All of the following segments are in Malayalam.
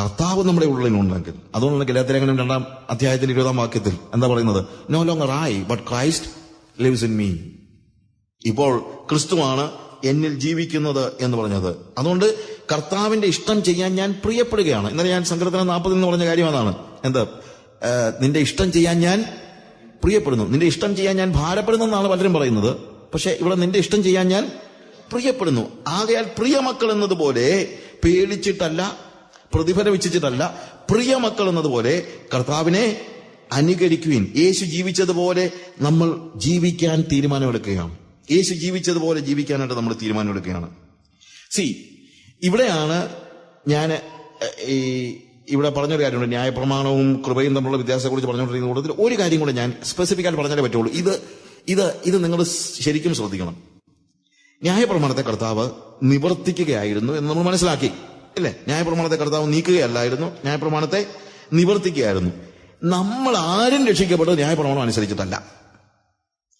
കർത്താവ് നമ്മുടെ ഉള്ളിലുണ്ടെങ്കിൽ. അതുകൊണ്ടാണ് ഗലാത്തിലേഖനം രണ്ടാം അധ്യായത്തിന്റെ ഇരുപതാം വാക്യത്തിൽ എന്താ പറയുന്നത്? No longer I but Christ lives in me ഇപ്പോൾ ക്രിസ്തുവാണ് എന്നിൽ ജീവിക്കുന്നത് എന്ന് പറഞ്ഞത്. അതുകൊണ്ട് കർത്താവിന്റെ ഇഷ്ടം ചെയ്യാൻ ഞാൻ പ്രിയപ്പെടുകയാണ്. ഇന്നലെ ഞാൻ സങ്കീർത്തനം നാൽപ്പതിൽ എന്ന് പറഞ്ഞ കാര്യം അതാണ്. എന്താ? നിന്റെ ഇഷ്ടം ചെയ്യാൻ ഞാൻ പ്രിയപ്പെടുന്നു. നിന്റെ ഇഷ്ടം ചെയ്യാൻ ഞാൻ ഭാരപ്പെടുന്നു എന്നാണ് പലരും പറയുന്നത്. പക്ഷെ ഇവിടെ നിന്റെ ഇഷ്ടം ചെയ്യാൻ ഞാൻ പ്രിയപ്പെടുന്നു. ആകയാൽ പ്രിയമക്കൾ എന്നതുപോലെ പേടിച്ചിട്ടല്ല പ്രതിഫലം ഇച്ഛിച്ചിട്ടല്ല പ്രിയമക്കൾ എന്നതുപോലെ കർത്താവിനെ അനുകരിക്കുവിൻ. യേശു ജീവിച്ചതുപോലെ നമ്മൾ ജീവിക്കാൻ തീരുമാനമെടുക്കുകയാണ്. യേശു ജീവിച്ചതുപോലെ ജീവിക്കാനായിട്ട് നമ്മൾ തീരുമാനമെടുക്കുകയാണ്. സി ഇവിടെയാണ് ഞാൻ ഈ ഇവിടെ പറഞ്ഞൊരു കാര്യമുണ്ട്. ന്യായപ്രമാണവും കൃപയും തമ്മിലുള്ള വ്യത്യാസത്തെക്കുറിച്ച് പറഞ്ഞുകൊണ്ടിരിക്കുന്ന കൂട്ടത്തിൽ ഒരു കാര്യം കൂടെ ഞാൻ സ്പെസിഫിക് ആയിട്ട് പറഞ്ഞാലേ പറ്റുള്ളൂ. ഇത് ഇത് ഇത് നിങ്ങൾ ശരിക്കും ശ്രദ്ധിക്കണം. ന്യായപ്രമാണത്തെ കർത്താവ് നിവർത്തിക്കുകയായിരുന്നു എന്ന് നമ്മൾ മനസ്സിലാക്കി. അല്ലേ ന്യായപ്രമാണത്തെ കർത്താവ് നീക്കുകയല്ലായിരുന്നു ന്യായപ്രമാണത്തെ നിവർത്തിക്കുകയായിരുന്നു. നമ്മൾ ആരും രക്ഷിക്കപ്പെട്ടത് ന്യായപ്രമാണം അനുസരിച്ചിട്ടല്ല.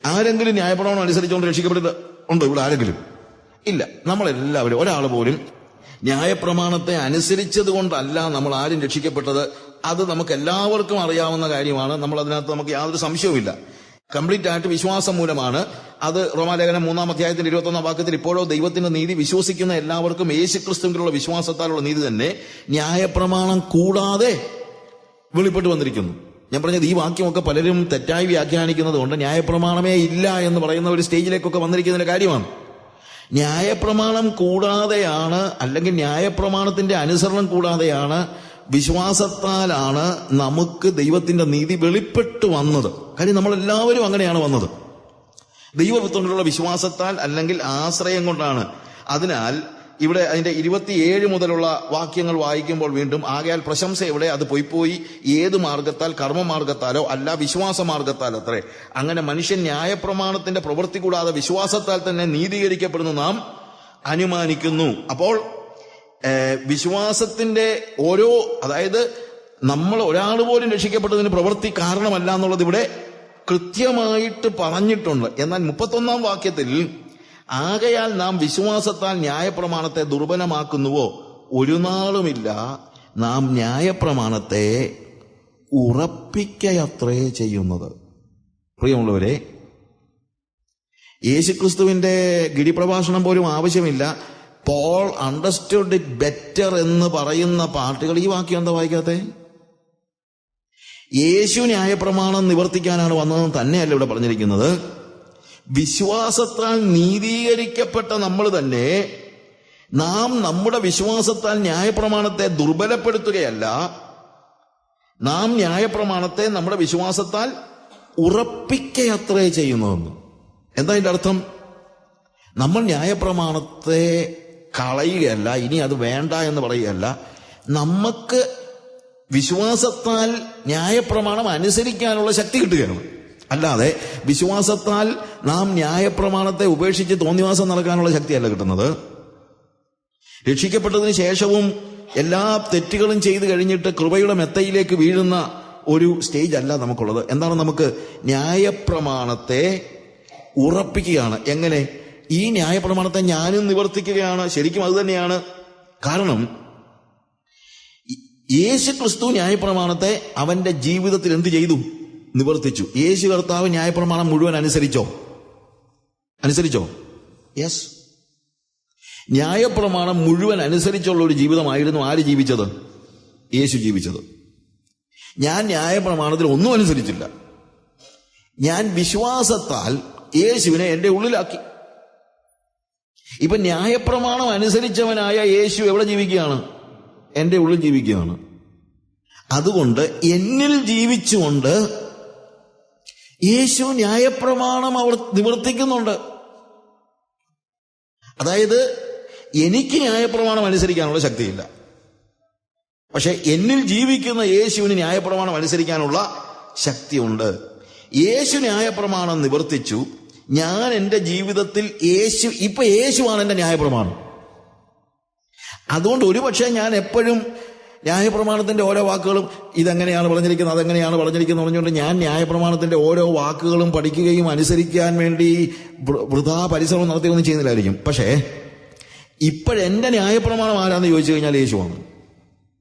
ആരെങ്കിലും ന്യായപ്രമാണം അനുസരിച്ചുകൊണ്ട് രക്ഷിക്കപ്പെട്ടത് ഉണ്ടോ ഇവിടെ ആരെങ്കിലും? ഇല്ല. നമ്മളെല്ലാവരും ഒരാൾ പോലും ന്യായപ്രമാണത്തെ അനുസരിച്ചത് കൊണ്ടല്ല നമ്മൾ ആരും രക്ഷിക്കപ്പെട്ടത്. അത് നമുക്ക് എല്ലാവർക്കും അറിയാവുന്ന കാര്യമാണ്. നമ്മൾ അതിനകത്ത് നമുക്ക് യാതൊരു സംശയവുമില്ല. കംപ്ലീറ്റ് ആയിട്ട് വിശ്വാസം മൂലമാണ് അത് റോമാലേഖനം മൂന്നാം അധ്യായത്തിന്റെ ഇരുപത്തൊന്നാം വാക്യത്തിൽ ഇപ്പോഴോ ദൈവത്തിന്റെ നീതി വിശ്വസിക്കുന്ന എല്ലാവർക്കും യേശുക്രിസ്തുവിലുള്ള വിശ്വാസത്താലുള്ള നീതി തന്നെ ന്യായപ്രമാണം കൂടാതെ വെളിപ്പെട്ട് വന്നിരിക്കുന്നു. ഞാൻ പറഞ്ഞത് ഈ വാക്യമൊക്കെ പലരും തെറ്റായി വ്യാഖ്യാനിക്കുന്നത് കൊണ്ട് ന്യായപ്രമാണമേ ഇല്ല എന്ന് പറയുന്ന ഒരു സ്റ്റേജിലേക്കൊക്കെ വന്നിരിക്കുന്നതിന്റെ കാര്യമാണ്. ന്യായപ്രമാണം കൂടാതെയാണ് അല്ലെങ്കിൽ ന്യായപ്രമാണത്തിന്റെ അനുസരണം കൂടാതെയാണ് വിശ്വാസത്താലാണ് നമുക്ക് ദൈവത്തിന്റെ നീതി വെളിപ്പെട്ട് വന്നത്. കാര്യം നമ്മളെല്ലാവരും അങ്ങനെയാണ് വന്നത്. ദൈവപുത്രനിലുള്ള വിശ്വാസത്താൽ അല്ലെങ്കിൽ ആശ്രയം കൊണ്ടാണ്. അതിനാൽ ഇവിടെ അതിന്റെ ഇരുപത്തിയേഴ് മുതലുള്ള വാക്യങ്ങൾ വായിക്കുമ്പോൾ വീണ്ടും ആകയാൽ പ്രശംസ എവിടെ? അത് പോയി പോയി ഏത് മാർഗത്താൽ? കർമ്മമാർഗത്താലോ? അല്ല വിശ്വാസ മാർഗത്താലോ അത്രേ അങ്ങനെ മനുഷ്യൻ ന്യായപ്രമാണത്തിന്റെ പ്രവൃത്തി കൂടാതെ വിശ്വാസത്താൽ തന്നെ നീതീകരിക്കപ്പെടുന്നു. നാം അനുമാനിക്കുന്നു. അപ്പോൾ വിശ്വാസത്തിന്റെ ഓരോ അതായത് നമ്മൾ ഒരാൾ പോലും രക്ഷിക്കപ്പെട്ടതിന് പ്രവൃത്തി കാരണമല്ല എന്നുള്ളത് ഇവിടെ കൃത്യമായിട്ട് പറഞ്ഞിട്ടുണ്ട്. എന്നാൽ മുപ്പത്തൊന്നാം വാക്യത്തിൽ ആകയാൽ നാം വിശ്വാസത്താൽ ന്യായപ്രമാണത്തെ ദുർബലമാക്കുന്നുവോ? ഒരു നാളുമില്ല. നാം ന്യായപ്രമാണത്തെ ഉറപ്പിക്കയത്രേ ചെയ്യുന്നത്. പ്രിയമുള്ളവരെ യേശുക്രിസ്തുവിന്റെ ഗിരിപ്രഭാഷണം പോലും ആവശ്യമില്ല. പോൾ അണ്ടർസ്റ്റുഡ് ഇറ്റ് ബെറ്റർ എന്ന് പറയുന്ന പാർട്ടികൾ ഈ വാക്യം എന്താ വായിക്കാത്തെ? യേശു ന്യായപ്രമാണം നിവർത്തിക്കാനാണ് വന്നതെന്ന് തന്നെയല്ല ഇവിടെ പറഞ്ഞിരിക്കുന്നത്. വിശ്വാസത്താൽ നീതീകരിക്കപ്പെട്ട നമ്മൾ തന്നെ നാം നമ്മുടെ വിശ്വാസത്താൽ ന്യായപ്രമാണത്തെ ദുർബലപ്പെടുത്തുകയല്ല നാം ന്യായപ്രമാണത്തെ നമ്മുടെ വിശ്വാസത്താൽ ഉറപ്പിക്കയത്രേ ചെയ്യുന്നതെന്ന്. എന്താ അതിന്റെ അർത്ഥം? നമ്മൾ ന്യായപ്രമാണത്തെ കളയുകയല്ല ഇനി അത് വേണ്ട എന്ന് പറയുകയല്ല. നമുക്ക് വിശ്വാസത്താൽ ന്യായപ്രമാണം അനുസരിക്കാനുള്ള ശക്തി കിട്ടുകയാണ്. അല്ലാതെ വിശ്വാസത്താൽ നാം ന്യായപ്രമാണത്തെ ഉപേക്ഷിച്ച് തോന്നിവാസം നടക്കാനുള്ള ശക്തിയല്ല കിട്ടുന്നത്. രക്ഷിക്കപ്പെട്ടതിന് ശേഷവും എല്ലാ തെറ്റുകളും ചെയ്തു കഴിഞ്ഞിട്ട് കൃപയുടെ മെത്തയിലേക്ക് വീഴുന്ന ഒരു സ്റ്റേജ് അല്ല നമുക്കുള്ളത്. എന്താണ് നമുക്ക് ന്യായപ്രമാണത്തെ ഉറപ്പിക്കുകയാണ്. എങ്ങനെ? ഈ ന്യായപ്രമാണത്തെ ഞാനും നിവർത്തിക്കുകയാണ്. ശരിക്കും അത് തന്നെയാണ്. കാരണം യേശു ക്രിസ്തു ന്യായപ്രമാണത്തെ അവന്റെ ജീവിതത്തിൽ എന്ത് ചെയ്തു? നിവർത്തിച്ചു. യേശു കർത്താവ് ന്യായപ്രമാണം മുഴുവൻ അനുസരിച്ചോ? അനുസരിച്ചോ? യെസ് ന്യായപ്രമാണം മുഴുവൻ അനുസരിച്ചുള്ള ഒരു ജീവിതമായിരുന്നു ആര് ജീവിച്ചത്? യേശു ജീവിച്ചത്. ഞാൻ ന്യായപ്രമാണത്തിൽ ഒന്നും അനുസരിച്ചില്ല. ഞാൻ വിശ്വാസത്താൽ യേശുവിനെ എന്റെ ഉള്ളിലാക്കി. ഇപ്പൊ ന്യായപ്രമാണം അനുസരിച്ചവനായ യേശു എവിടെ ജീവിക്കുകയാണ്? എന്റെ ഉള്ളിൽ ജീവിക്കുകയാണ്. അതുകൊണ്ട് എന്നിൽ ജീവിച്ചുകൊണ്ട് യേശു ന്യായപ്രമാണം അവർ നിവർത്തിക്കുന്നുണ്ട്. അതായത് എനിക്ക് ന്യായപ്രമാണം അനുസരിക്കാനുള്ള ശക്തിയില്ല. പക്ഷെ എന്നിൽ ജീവിക്കുന്ന യേശുവിന് ന്യായപ്രമാണം അനുസരിക്കാനുള്ള ശക്തിയുണ്ട്. യേശു ന്യായപ്രമാണം നിവർത്തിച്ചു. ഞാൻ എന്റെ ജീവിതത്തിൽ യേശു ഇപ്പൊ യേശുവാണ് എന്റെ ന്യായപ്രമാണം. അതുകൊണ്ട് ഒരുപക്ഷെ ഞാൻ എപ്പോഴും ന്യായപ്രമാണത്തിന്റെ ഓരോ വാക്കുകളും ഇതെങ്ങനെയാണ് പറഞ്ഞിരിക്കുന്നത് അതെങ്ങനെയാണ് പറഞ്ഞിരിക്കുന്നത് പറഞ്ഞുകൊണ്ട് ഞാൻ ന്യായപ്രമാണത്തിന്റെ ഓരോ വാക്കുകളും പഠിക്കുകയും അനുസരിക്കാൻ വേണ്ടി വൃഥാ പരിശ്രമം നടത്തുകയൊന്നും ചെയ്യുന്നില്ലായിരിക്കും. പക്ഷേ ഇപ്പോഴെന്റെ ന്യായപ്രമാണം ആരാന്ന് ചോദിച്ചു കഴിഞ്ഞാൽ യേശുവാണ്.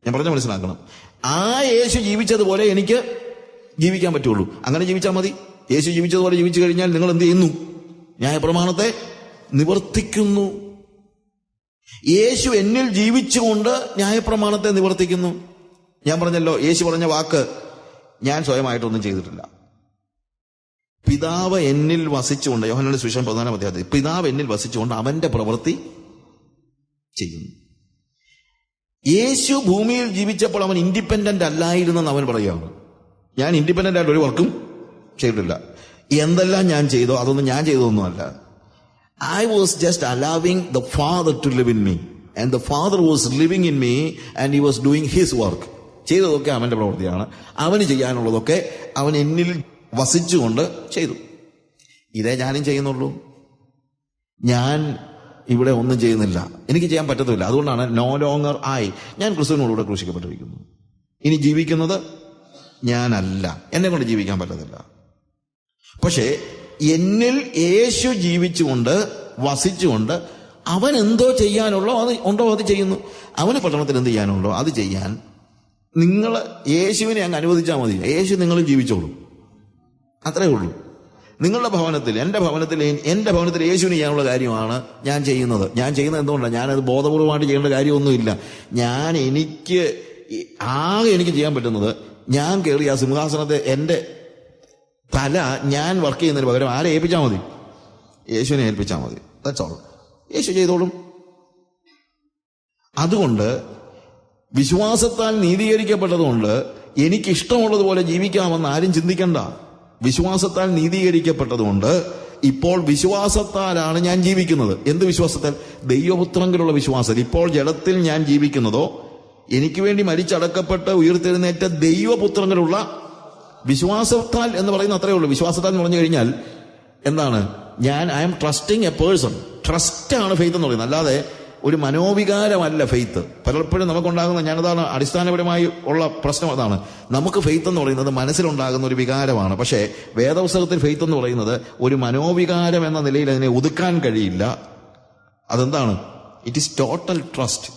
ഞാൻ പറഞ്ഞു മനസ്സിലാക്കണം. ആ യേശു ജീവിച്ചതുപോലെ എനിക്ക് ജീവിക്കാൻ പറ്റുള്ളൂ. അങ്ങനെ ജീവിച്ചാൽ മതി. യേശു ജീവിച്ചതുപോലെ ജീവിച്ചു കഴിഞ്ഞാൽ നിങ്ങൾ എന്ത് ചെയ്യുന്നു? ന്യായപ്രമാണത്തെ നിവർത്തിക്കുന്നു. യേശു എന്നിൽ ജീവിച്ചുകൊണ്ട് ന്യായപ്രമാണത്തെ നിവർത്തിക്കുന്നു. ഞാൻ പറഞ്ഞല്ലോ യേശു പറഞ്ഞ വാക്ക് ഞാൻ സ്വയമായിട്ടൊന്നും ചെയ്തിട്ടില്ല. പിതാവ് എന്നിൽ വസിച്ചുകൊണ്ട് യോഹനയുടെ സുവിശേഷം പ്രധാന അദ്ദേഹത്തിൽ പിതാവ് എന്നിൽ വസിച്ചുകൊണ്ട് അവന്റെ പ്രവൃത്തി ചെയ്യുന്നു. യേശു ഭൂമിയിൽ ജീവിച്ചപ്പോൾ അവൻ ഇൻഡിപെൻഡന്റ് അല്ലായിരുന്നെന്ന് അവൻ പറയുകയാണ്. ഞാൻ ഇൻഡിപെൻഡന്റ് ആയിട്ട് ഒരു വർക്കും ചെയ്തിട്ടില്ല. എന്തെല്ലാം ഞാൻ ചെയ്തോ അതൊന്നും ഞാൻ ചെയ്തതൊന്നുമല്ല. I was just allowing the father to live in me and the father was living in me and he was doing his work ചെയ്തതൊക്കെ അവന്റെ പ്രവൃത്തിയാണ്. അവന് ചെയ്യാനുള്ളതൊക്കെ അവൻ എന്നിൽ വസിച്ചുകൊണ്ട് ചെയ്തു. ഇതേ ഞാനും ചെയ്യുന്നുള്ളൂ. ഞാൻ ഇവിടെ ഒന്നും ചെയ്യുന്നില്ല. എനിക്ക് ചെയ്യാൻ പറ്റത്തില്ല. അതുകൊണ്ടാണ് നോ ലോങ്ങർ ആയി ഞാൻ ക്രിസ്തുവിനോടുകൂടെ ക്രൂശിക്കപ്പെട്ടിരിക്കുന്നു. ഇനി ജീവിക്കുന്നത് ഞാനല്ല. എന്നെ കൊണ്ട് ജീവിക്കാൻ പറ്റത്തില്ല. പക്ഷേ എന്നിൽ യേശു ജീവിച്ചുകൊണ്ട് വസിച്ചുകൊണ്ട് അവൻ എന്തോ ചെയ്യാനുള്ളോ അത് ഉണ്ടോ അത് ചെയ്യുന്നു. അവന് പട്ടണത്തിൽ എന്ത് ചെയ്യാനുണ്ടോ അത് ചെയ്യാൻ നിങ്ങൾ യേശുവിനെ അങ്ങ് അനുവദിച്ചാൽ മതി. യേശു നിങ്ങൾ ജീവിച്ചോളൂ. അത്രേ ഉള്ളൂ. നിങ്ങളുടെ ഭവനത്തിൽ എന്റെ ഭവനത്തിൽ എന്റെ ഭവനത്തിൽ യേശുവിന് ചെയ്യാനുള്ള കാര്യമാണ് ഞാൻ ചെയ്യുന്നത്. ഞാൻ ചെയ്യുന്നത് എന്തുകൊണ്ടാണ്? ഞാനത് ബോധപൂർവമായിട്ട് ചെയ്യേണ്ട കാര്യമൊന്നുമില്ല. ഞാൻ എനിക്ക് ആകെ എനിക്ക് ചെയ്യാൻ പറ്റുന്നത് ഞാൻ കയറി ആ സിംഹാസനത്തെ എന്റെ തല ഞാൻ വർക്ക് ചെയ്യുന്നതിന് പകരം ആരെ ഏൽപ്പിച്ചാൽ മതി. യേശുവിനെ ഏൽപ്പിച്ചാൽ മതി. ദാറ്റ്സ് ഓൾ യേശു ചെയ്തോളും. അതുകൊണ്ട് വിശ്വാസത്താൽ നീതീകരിക്കപ്പെട്ടതുകൊണ്ട് എനിക്ക് ഇഷ്ടമുള്ളതുപോലെ ജീവിക്കാമെന്ന് ആരും ചിന്തിക്കണ്ട. വിശ്വാസത്താൽ നീതീകരിക്കപ്പെട്ടതുകൊണ്ട് ഇപ്പോൾ വിശ്വാസത്താലാണ് ഞാൻ ജീവിക്കുന്നത്. എന്ത് വിശ്വാസത്താൽ? ദൈവപുത്രങ്കിലുള്ള വിശ്വാസം. ഇപ്പോൾ ജഡത്തിൽ ഞാൻ ജീവിക്കുന്നതോ എനിക്ക് വേണ്ടി മരിച്ചടക്കപ്പെട്ട് ഉയർത്തെഴുന്നേറ്റ ദൈവപുത്രങ്ങളുള്ള വിശ്വാസത്താൽ എന്ന് പറയുന്ന അത്രേ ഉള്ളൂ. വിശ്വാസത്താൽ എന്ന് പറഞ്ഞു കഴിഞ്ഞാൽ എന്താണ്? ഞാൻ I'm trusting a person trust ആണ് ഫെയ്ത്ത് എന്ന് പറയുന്നത്. അല്ലാതെ ഒരു മനോവികാരമല്ല ഫെയ്ത്ത് പലപ്പോഴും നമുക്കുണ്ടാകുന്ന ഞാനതാണ് അടിസ്ഥാനപരമായി ഉള്ള പ്രശ്നം അതാണ്. നമുക്ക് ഫെയ്ത്ത് എന്ന് പറയുന്നത് മനസ്സിലുണ്ടാകുന്ന ഒരു വികാരമാണ്. പക്ഷേ വേദപുസ്തകത്തിൽ ഫെയ്ത്ത് എന്ന് പറയുന്നത് ഒരു മനോവികാരം എന്ന നിലയിൽ അതിനെ ഒതുക്കാൻ കഴിയില്ല. അതെന്താണ്? ഇറ്റ് ഈസ് ടോട്ടൽ ട്രസ്റ്റ്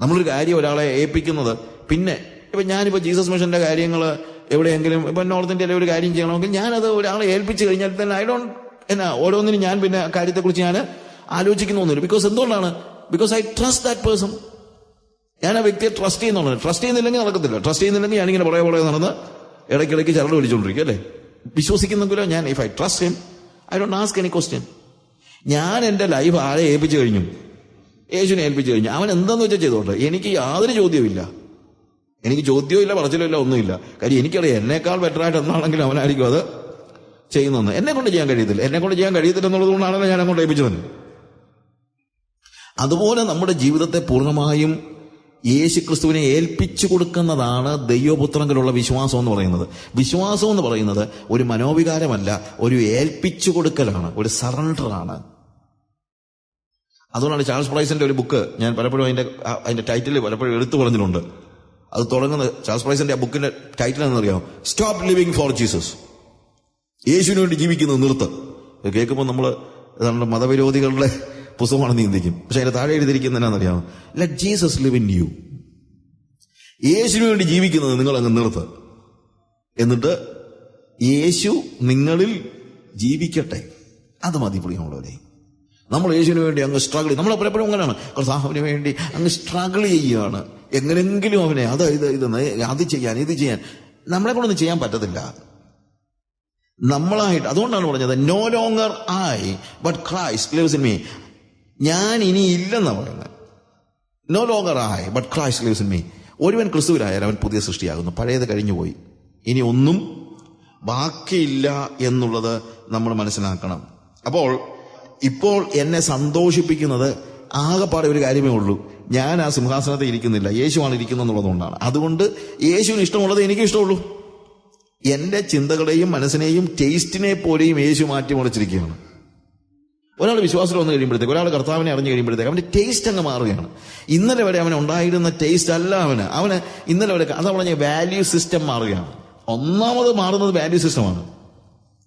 നമ്മളൊരു കാര്യം ഒരാളെ ഏൽപ്പിക്കുന്നത്. പിന്നെ ഇപ്പൊ ഞാനിപ്പോ ജീസസ് മിഷന്റെ കാര്യങ്ങൾ എവിടെയെങ്കിലും ഇപ്പം നോർത്ത് ഇന്ത്യയിലെ ഒരു കാര്യം ചെയ്യണമെങ്കിൽ ഞാനത് ഒരാളെ ഏൽപ്പിച്ചു കഴിഞ്ഞാൽ തന്നെ ഐ ഡോണ്ട് എന്നാ ഓരോന്നിനും ഞാൻ പിന്നെ കാര്യത്തെക്കുറിച്ച് ഞാൻ ആലോചിക്കുന്നൊന്നുമില്ല ബിക്കോസ് എന്തുകൊണ്ടാണ്? Because I trust that person ഞാൻ ആ വ്യക്തിയെ ട്രസ്റ്റ് ചെയ്യുന്നുള്ളത് ട്രസ്റ്റ് ചെയ്യുന്നില്ലെങ്കിൽ നടക്കത്തില്ല. ട്രസ്റ്റ് ചെയ്യുന്നില്ലെങ്കിൽ ഞാനിങ്ങനെ പുറകെ പുറകെ നടന്ന് ഇടയ്ക്കിടയ്ക്ക് ചരട് വിളിച്ചുകൊണ്ടിരിക്കും അല്ലേ? വിശ്വസിക്കുന്നെങ്കിലോ ഞാൻ if I trust him I don't ask any question ഞാൻ എന്റെ ലൈഫ് ആരെ ഏൽപ്പിച്ചു കഴിഞ്ഞു? യേശുവിനെ ഏൽപ്പിച്ചു കഴിഞ്ഞു. അവൻ എന്താന്ന് വെച്ചാൽ ചെയ്തോട്ടെ? എനിക്ക് യാതൊരു ചോദ്യവുമില്ല. എനിക്ക് ചോദ്യവും ഇല്ല പറച്ചിലും ഇല്ല ഒന്നുമില്ല. കാര്യം എനിക്കറിയാം എന്നേക്കാൾ ബെറ്റർ ആയിട്ട് എന്താണെങ്കിലും അവനായിരിക്കും അത് ചെയ്യുന്നതെന്ന്. എന്നെ കൊണ്ട് ചെയ്യാൻ കഴിയത്തില്ല. എന്നെ കൊണ്ട് ചെയ്യാൻ കഴിയത്തില്ല എന്നുള്ളത് കൊണ്ടാണല്ലോ ഞാൻ അങ്ങോട്ട് ഏൽപ്പിച്ചത്. അതുപോലെ നമ്മുടെ ജീവിതത്തെ പൂർണമായും യേശു ക്രിസ്തുവിനെ ഏൽപ്പിച്ചു കൊടുക്കുന്നതാണ് ദൈവപുത്രങ്കിലുള്ള വിശ്വാസം എന്ന് പറയുന്നത്. വിശ്വാസം എന്ന് പറയുന്നത് ഒരു മനോവികാരമല്ല ഒരു ഏൽപ്പിച്ചു കൊടുക്കലാണ് ഒരു സറണ്ടറാണ് അതുകൊണ്ടാണ് ചാൾസ് പ്രൈസിന്റെ ഒരു ബുക്ക് ഞാൻ പലപ്പോഴും അതിന്റെ അതിന്റെ ടൈറ്റിൽ പലപ്പോഴും എടുത്തു പറഞ്ഞിട്ടുണ്ട്. അത് തുടങ്ങുന്നത് ചാൾസ് പ്രൈസിന്റെ ആ ബുക്കിന്റെ ടൈറ്റിൽ എന്നറിയാമോ സ്റ്റോപ്പ് ലിവിങ് ഫോർ ജീസസ് യേശുവിന് വേണ്ടി ജീവിക്കുന്നത് നിർത്ത്. കേൾക്കുമ്പോൾ നമ്മൾ മതവിരോധികളുടെ പുസ്തകമാണ് നീന്തിക്കും. പക്ഷെ അതിന്റെ താഴെ എഴുതിയിരിക്കുന്നതിനാണെന്നറിയാമോ let Jesus live in you യേശുവിന് വേണ്ടി ജീവിക്കുന്നത് നിങ്ങൾ അങ്ങ് നിർത്ത്. എന്നിട്ട് യേശു നിങ്ങളിൽ ജീവിക്കട്ടെ. അത് മതി പ്രിയമുള്ളവരെ നമ്മൾ യേശുവിന് വേണ്ടി അങ്ങ് സ്ട്രഗിൾ നമ്മൾ പലപ്പോഴും അങ്ങനെയാണ്. കർത്താവിന് വേണ്ടി അങ്ങ് സ്ട്രഗിൾ ചെയ്യുകയാണ്. എങ്ങനെങ്കിലും അവനെ അത് ഇത് ഇത് അത് ചെയ്യാൻ ഇത് ചെയ്യാൻ. നമ്മളെ കൊണ്ടൊന്നും ചെയ്യാൻ പറ്റത്തില്ല. നമ്മളായിട്ട് അതുകൊണ്ടാണ് പറഞ്ഞത് no longer I but Christ lives in me ഞാൻ ഇനി ഇല്ലെന്നാണ് പറയുന്നത്. No longer I but Christ lives in me ഒരുവൻ ക്രിസ്തുവിലായാലും അവൻ പുതിയ സൃഷ്ടിയാകുന്നു. പഴയത് കഴിഞ്ഞുപോയി. ഇനി ഒന്നും ബാക്കിയില്ല എന്നുള്ളത് നമ്മൾ മനസ്സിലാക്കണം. അപ്പോൾ ഇപ്പോൾ എന്നെ സന്തോഷിപ്പിക്കുന്നത് ആകെപ്പാടെ ഒരു കാര്യമേ ഉള്ളൂ. ഞാൻ ആ സിംഹാസനത്തിൽ ഇരിക്കുന്നില്ല. യേശുവാണ് ഇരിക്കുന്നത് എന്നുള്ളതുകൊണ്ടാണ് അതുകൊണ്ട് യേശുവിന് ഇഷ്ടമുള്ളത് എനിക്കും ഇഷ്ടമുള്ളൂ. എന്റെ ചിന്തകളെയും മനസ്സിനെയും ടേസ്റ്റിനെ പോലെയും യേശു മാറ്റിമറിച്ചിരിക്കുകയാണ്. ഒരാൾ വിശ്വാസം വന്നു കഴിയുമ്പോഴത്തേക്ക് ഒരാൾ കർത്താവിനെ അറിഞ്ഞു കഴിയുമ്പോഴത്തേക്ക് അവന്റെ ടേസ്റ്റ് അങ്ങ് മാറുകയാണ്. ഇന്നലെ വരെ അവന് ഉണ്ടായിരുന്ന ടേസ്റ്റ് അല്ല അവന്. അവന് ഇന്നലെ വരെ അതാ പറഞ്ഞ വാല്യൂ സിസ്റ്റം മാറുകയാണ്. ഒന്നാമത് മാറുന്നത് വാല്യൂ സിസ്റ്റമാണ്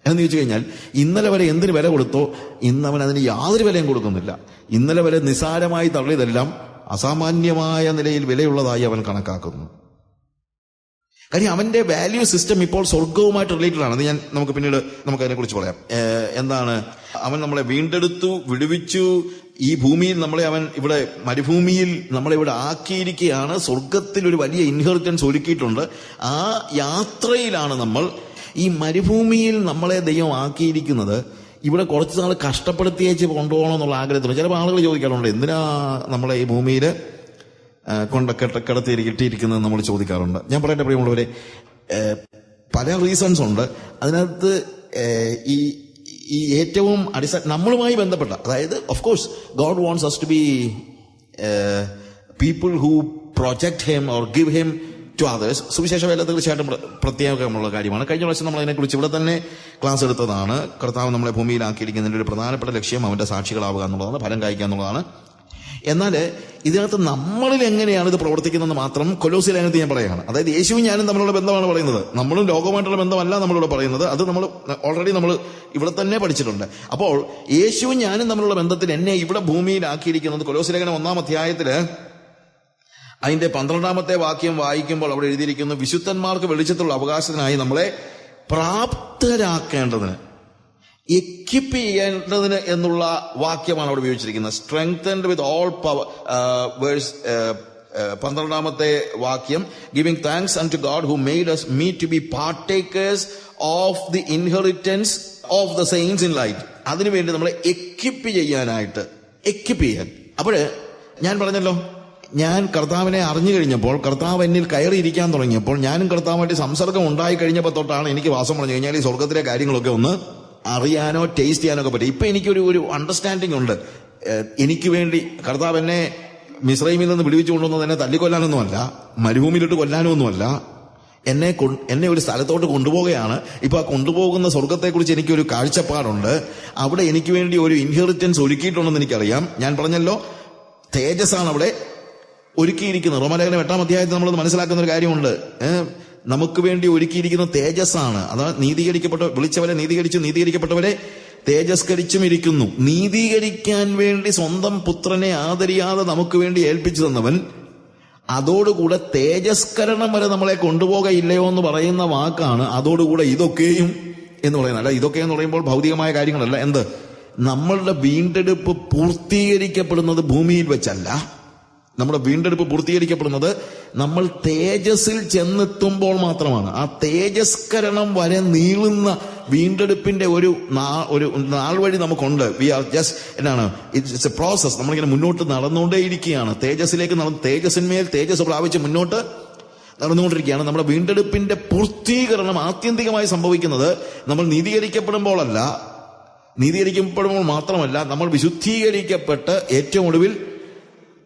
എന്ന് ചോദിച്ചു കഴിഞ്ഞാൽ ഇന്നലെ വരെ എന്തിനു വില കൊടുത്തോ ഇന്ന് അവൻ അതിന് യാതൊരു വിലയും കൊടുക്കുന്നില്ല. ഇന്നലെ വരെ നിസാരമായി തള്ളിയതെല്ലാം അസാമാന്യമായ നിലയിൽ വിലയുള്ളതായി അവൻ കണക്കാക്കുന്നു. കാര്യം അവന്റെ വാല്യൂ സിസ്റ്റം ഇപ്പോൾ സ്വർഗവുമായിട്ട് റിലേറ്റഡ് ആണ്. അത് ഞാൻ നമുക്ക് പിന്നീട് നമുക്ക് അതിനെക്കുറിച്ച് പറയാം. എന്താണ്? അവൻ നമ്മളെ വീണ്ടെടുത്തു വിടുവിച്ചു. ഈ ഭൂമിയിൽ നമ്മളെ അവൻ ഇവിടെ മരുഭൂമിയിൽ നമ്മളെ ഇവിടെ ആക്കിയിരിക്കുകയാണ്. സ്വർഗത്തിൽ ഒരു വലിയ ഇൻഹെറിറ്റൻസ് ഒരുക്കിയിട്ടുണ്ട്. ആ യാത്രയിലാണ് നമ്മൾ ഈ മരുഭൂമിയിൽ നമ്മളെ ദൈവം ആക്കിയിരിക്കുന്നത്. ഇവിടെ കുറച്ച് നാൾ കഷ്ടപ്പെടുത്തിയേച്ച് കൊണ്ടുപോകണം എന്നുള്ള ആഗ്രഹത്തിൽ ചിലപ്പോൾ ആളുകൾ ചോദിക്കാറുണ്ട് എന്തിനാ നമ്മളെ ഈ ഭൂമിയിൽ കൊണ്ട് കിടത്തി കിട്ടിയിരിക്കുന്നത് നമ്മൾ ചോദിക്കാറുണ്ട്. ഞാൻ പറയട്ടെ പ്രിയമുള്ളവരെ പല റീസൺസ് ഉണ്ട്. അതിനകത്ത് ഈ ഈ ഏറ്റവും അടിസ്ഥാന നമ്മളുമായി ബന്ധപ്പെട്ട അതായത് of course God wants us to be people who project him or give him to others സുവിശേഷ വേല തീർച്ചയായിട്ടും പ്ര- പ്രത്യേകമുള്ള കാര്യമാണ്. കഴിഞ്ഞ പ്രാവശ്യം നമ്മൾ അതിനെക്കുറിച്ച് ഇവിടെ തന്നെ ക്ലാസ് എടുത്തതാണ്. കർത്താവ് നമ്മളെ ഭൂമിയിലാക്കിയിരിക്കുന്നതിന്റെ ഒരു പ്രധാനപ്പെട്ട ലക്ഷ്യം അവന്റെ സാക്ഷികളാവുക എന്നുള്ളതാണ് ഫലം കായ്ക്കുക എന്നുള്ളതാണ്. എന്നാൽ ഇതിനകത്ത് നമ്മളിൽ എങ്ങനെയാണ് ഇത് പ്രവർത്തിക്കുന്നതെന്ന് മാത്രം കൊലോസി ലേഖനത്തിൽ ഞാൻ പറയുകയാണ്. അതായത് യേശുവും ഞാനും തമ്മിലുള്ള ബന്ധമാണ് പറയുന്നത്. നമ്മളും ലോകവുമായിട്ടുള്ള ബന്ധമല്ല നമ്മളിവിടെ പറയുന്നത്. അത് നമ്മൾ ഓൾറെഡി നമ്മൾ ഇവിടെ തന്നെ പഠിച്ചിട്ടുണ്ട്. അപ്പോൾ യേശുവും ഞാനും തമ്മിലുള്ള ബന്ധത്തിൽ എന്നെ ഇവിടെ ഭൂമിയിലാക്കിയിരിക്കുന്നത് കൊലോസി ലേഖനം ഒന്നാം അധ്യായത്തിൽ അതിന്റെ പന്ത്രണ്ടാമത്തെ വാക്യം വായിക്കുമ്പോൾ അവിടെ എഴുതിയിരിക്കുന്നു വിശുദ്ധന്മാർക്ക് വെളിച്ചത്തുള്ള അവകാശത്തിനായി നമ്മളെ പ്രാപ്തരാക്കേണ്ടതിന് എക്വിപ്പ് ചെയ്യേണ്ടതിന് എന്നുള്ള വാക്യമാണ് അവിടെ ഉപയോഗിച്ചിരിക്കുന്നത്. Strengthened with all power verse പന്ത്രണ്ടാമത്തെ വാക്യം giving thanks unto God who made us meet to be partakers of the inheritance of the saints in light അതിനുവേണ്ടി നമ്മളെ എക്വിപ്പ് ചെയ്യാനായിട്ട് എക്വിപ്പ് ചെയ്യാൻ അപ്പോഴ് ഞാൻ പറഞ്ഞല്ലോ ഞാൻ കർത്താവിനെ അറിഞ്ഞു കഴിഞ്ഞപ്പോൾ കർത്താവ് എന്നിൽ കയറിയിരിക്കാൻ തുടങ്ങിയപ്പോൾ ഞാനും കർത്താവുമായിട്ട് സംസർഗം ഉണ്ടായി കഴിഞ്ഞപ്പോൾ തൊട്ടാണ് എനിക്ക് വാസം പറഞ്ഞു കഴിഞ്ഞാൽ ഈ സ്വർഗത്തിലെ കാര്യങ്ങളൊക്കെ ഒന്ന് അറിയാനോ ടേസ്റ്റ് ചെയ്യാനോ ഒക്കെ പറ്റും. ഇപ്പൊ എനിക്കൊരു ഒരു അണ്ടർസ്റ്റാൻഡിംഗ് ഉണ്ട്. എനിക്ക് വേണ്ടി കർത്താവ് എന്നെ മിശ്രൈമിൽ നിന്ന് വിടുവിച്ചു കൊണ്ടുവന്നത് എന്നെ തല്ലിക്കൊല്ലാനൊന്നുമല്ല മരുഭൂമിയിലിട്ട് കൊല്ലാനൊന്നുമല്ല. എന്നെ എന്നെ ഒരു സ്ഥലത്തോട്ട് കൊണ്ടുപോവുകയാണ്. ഇപ്പൊ ആ കൊണ്ടുപോകുന്ന സ്വർഗത്തെക്കുറിച്ച് എനിക്കൊരു കാഴ്ചപ്പാടുണ്ട്. അവിടെ എനിക്ക് വേണ്ടി ഒരു ഇൻഹെറിറ്റൻസ് ഒരുക്കിയിട്ടുണ്ടെന്ന് എനിക്കറിയാം. ഞാൻ പറഞ്ഞല്ലോ തേജസ്സാണ് അവിടെ. ഒരുക്കിയിരിക്കുന്നത് റോമലേഖനം എട്ടാം അധ്യായത്തിൽ നമ്മൾ മനസ്സിലാക്കുന്ന ഒരു കാര്യമുണ്ട് നമുക്ക് വേണ്ടി ഒരുക്കിയിരിക്കുന്ന തേജസ്സാണ്. അതാ നീതീകരിക്കപ്പെട്ട വിളിച്ചവരെ നീതീകരിച്ചു നീതീകരിക്കപ്പെട്ടവരെ തേജസ്കരിച്ചും ഇരിക്കുന്നു. നീതീകരിക്കാൻ വേണ്ടി സ്വന്തം പുത്രനെ ആദരിയാതെ നമുക്ക് വേണ്ടി ഏൽപ്പിച്ചു തന്നവൻ അതോടുകൂടെ തേജസ്കരണം വരെ നമ്മളെ കൊണ്ടുപോകയില്ലയോ എന്ന് പറയുന്ന വാക്കാണ് അതോടുകൂടെ ഇതൊക്കെയും എന്ന് പറയുന്നത്. അല്ല ഇതൊക്കെ എന്ന് പറയുമ്പോൾ ഭൗതികമായ കാര്യങ്ങളല്ല. എന്ത്? നമ്മളുടെ വീണ്ടെടുപ്പ് പൂർത്തീകരിക്കപ്പെടുന്നത് ഭൂമിയിൽ വെച്ചല്ല. നമ്മുടെ വീണ്ടെടുപ്പ് പൂർത്തീകരിക്കപ്പെടുന്നത് നമ്മൾ തേജസ്സിൽ ചെന്നെത്തുമ്പോൾ മാത്രമാണ്. ആ തേജസ്കരണം വരെ നീളുന്ന വീണ്ടെടുപ്പിന്റെ ഒരു നാ- ഒരു നാൾ വഴി നമുക്കുണ്ട്. വി ആർ ജസ്റ്റ് എന്നാണ് ഇറ്റ്സ് എ പ്രോസസ് നമ്മളിങ്ങനെ മുന്നോട്ട് നടന്നുകൊണ്ടേയിരിക്കുകയാണ്. തേജസ്സിലേക്ക് നടന്ന് തേജസ്സിന്മേൽ തേജസ് പ്രാപിച്ച് മുന്നോട്ട് നടന്നുകൊണ്ടിരിക്കുകയാണ്. നമ്മുടെ വീണ്ടെടുപ്പിന്റെ പൂർത്തീകരണം ആത്യന്തികമായി സംഭവിക്കുന്നത് നമ്മൾ നീതീകരിക്കപ്പെടുമ്പോഴല്ല നീതീകരിക്കപ്പെടുമ്പോൾ മാത്രമല്ല നമ്മൾ വിശുദ്ധീകരിക്കപ്പെട്ട് ഏറ്റവും ഒടുവിൽ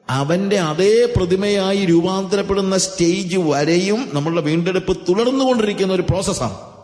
അവന്റെ അതേ പ്രതിമയായി രൂപാന്തരപ്പെടുന്ന സ്റ്റേജ് വരെയും നമ്മളുടെ വീണ്ടെടുപ്പ് തുടർന്നുകൊണ്ടിരിക്കുന്ന ഒരു പ്രോസസ്സാണ്